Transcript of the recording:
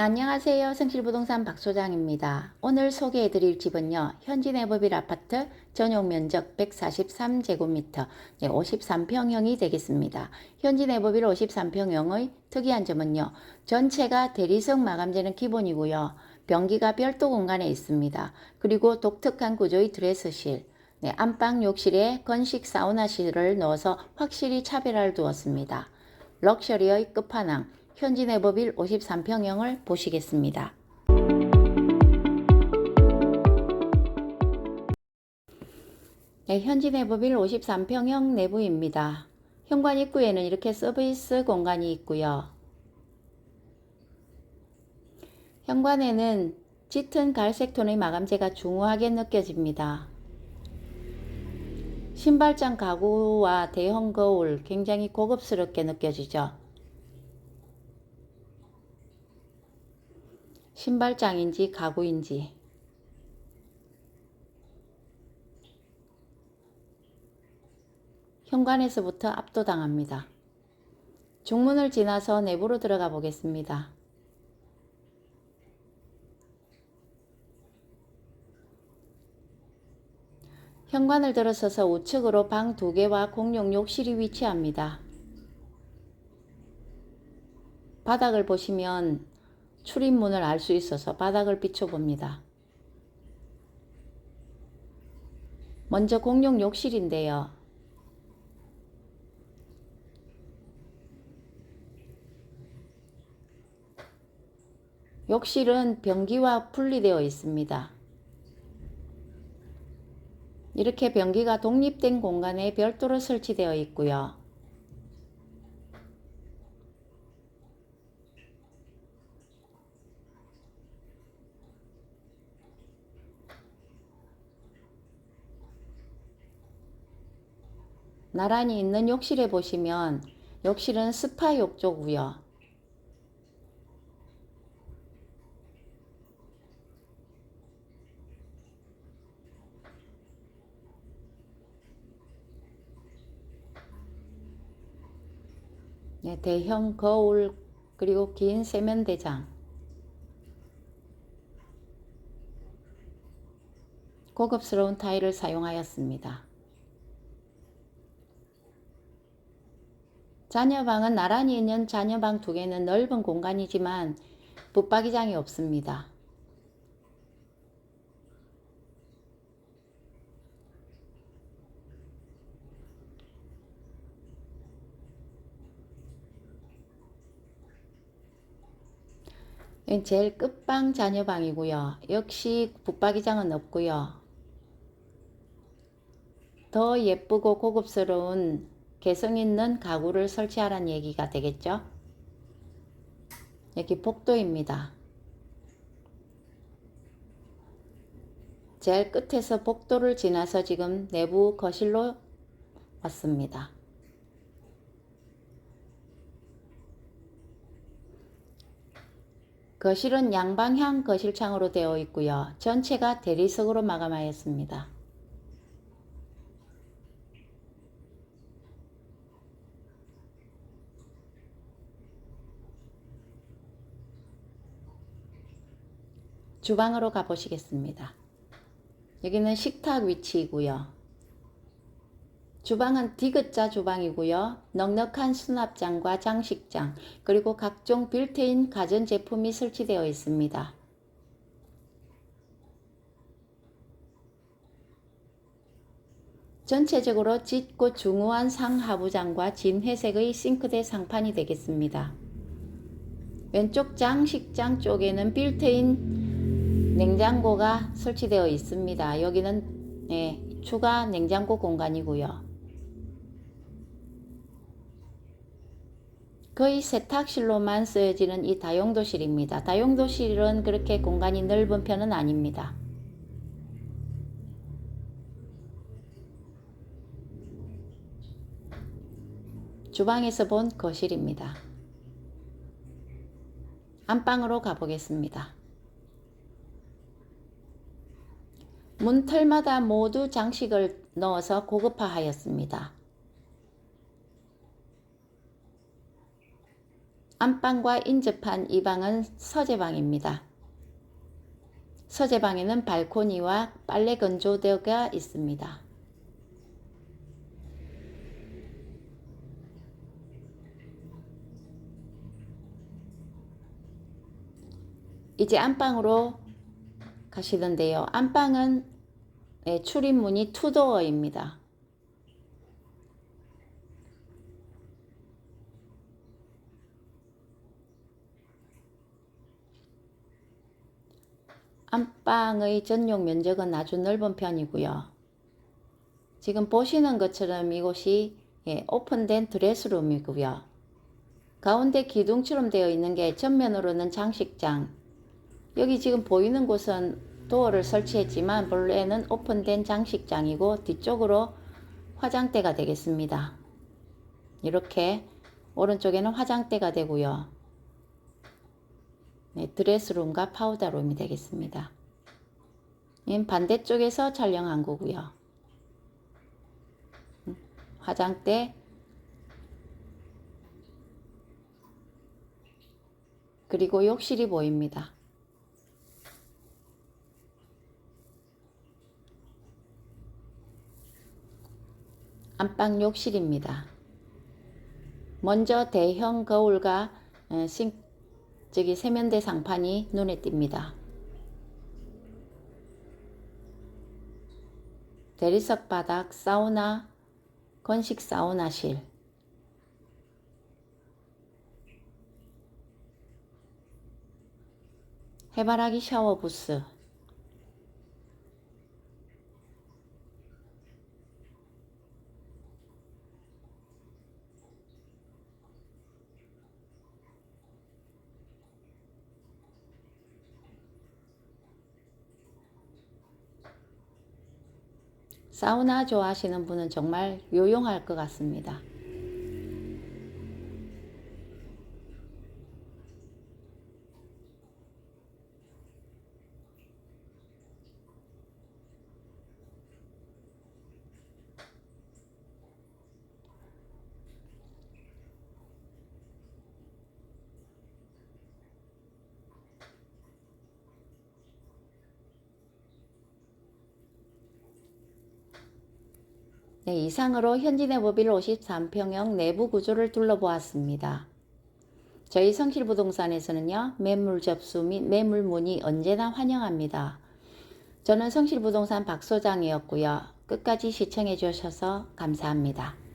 안녕하세요. 성실부동산 박소장입니다. 오늘 소개해드릴 집은요. 현진해법일 아파트 전용 면적 143제곱미터 53평형이 되겠습니다. 현진해법일 53평형의 특이한 점은요. 전체가 대리석 마감재는 기본이고요. 변기가 별도 공간에 있습니다. 그리고 독특한 구조의 드레스실, 네, 안방 욕실에 건식 사우나실을 넣어서 확실히 차별화를 두었습니다. 럭셔리의 끝판왕, 현진해법일 53평형을 보시겠습니다. 네, 현진해법일 53평형 내부입니다. 현관 입구에는 이렇게 서비스 공간이 있고요. 현관에는 짙은 갈색 톤의 마감재가 중후하게 느껴집니다. 신발장 가구와 대형 거울 굉장히 고급스럽게 느껴지죠. 신발장인지 가구인지 현관에서부터 압도당합니다. 중문을 지나서 내부로 들어가 보겠습니다. 현관을 들어서서 우측으로 방두 개와 공용 욕실이 위치합니다. 바닥을 보시면 출입문을 알 수 있어서 바닥을 비춰봅니다. 먼저 공용 욕실인데요. 욕실은 변기와 분리되어 있습니다. 이렇게 변기가 독립된 공간에 별도로 설치되어 있고요. 나란히 있는 욕실에 보시면 욕실은 스파 욕조고요. 네, 대형 거울 그리고 긴 세면대장 고급스러운 타일을 사용하였습니다. 자녀방은 나란히 있는 자녀방 두 개는 넓은 공간이지만 붙박이장이 없습니다. 제일 끝방 자녀방이고요. 역시 붙박이장은 없고요. 더 예쁘고 고급스러운 개성 있는 가구를 설치하라는 얘기가 되겠죠. 여기 복도입니다. 제일 끝에서 복도를 지나서 지금 내부 거실로 왔습니다. 거실은 양방향 거실창으로 되어 있고요. 전체가 대리석으로 마감하였습니다. 주방으로 가보시겠습니다. 여기는 식탁 위치이고요. 주방은 디귿자 주방이고요. 넉넉한 수납장과 장식장, 그리고 각종 빌트인 가전제품이 설치되어 있습니다. 전체적으로 짙고 중후한 상하부장과 진회색의 싱크대 상판이 되겠습니다. 왼쪽 장식장 쪽에는 빌트인 냉장고가 설치되어 있습니다. 여기는 예, 추가 냉장고 공간이고요. 거의 세탁실로만 쓰여지는 이 다용도실입니다. 다용도실은 그렇게 공간이 넓은 편은 아닙니다. 주방에서 본 거실입니다. 안방으로 가보겠습니다. 문틀마다 모두 장식을 넣어서 고급화하였습니다. 안방과 인접한 이 방은 서재방입니다. 서재방에는 발코니와 빨래 건조대가 있습니다. 이제 안방으로 가시던데요. 안방은 예, 출입문이 투도어입니다. 안방의 전용 면적은 아주 넓은 편이고요. 지금 보시는 것처럼 이곳이 예, 오픈된 드레스룸이고요. 가운데 기둥처럼 되어 있는 게 전면으로는 장식장. 여기 지금 보이는 곳은 도어를 설치했지만 본래는 오픈된 장식장이고 뒤쪽으로 화장대가 되겠습니다. 이렇게 오른쪽에는 화장대가 되고요. 네, 드레스룸과 파우더룸이 되겠습니다. 이 반대쪽에서 촬영한 거고요. 음, 화장대 그리고 욕실이 보입니다. 안방 욕실입니다. 먼저 대형 거울과 어, 싱, 저기 세면대 상판이 눈에 띕니다. 대리석 바닥 사우나 건식 사우나실 해바라기 샤워 부스 사우나 좋아하시는 분은 정말 요용할 것 같습니다. 네, 이상으로 현진해모빌 53평형 내부 구조를 둘러보았습니다. 저희 성실부동산에서는요, 매물 접수 및 매물 문의 언제나 환영합니다. 저는 성실부동산 박 소장이었고요. 끝까지 시청해 주셔서 감사합니다.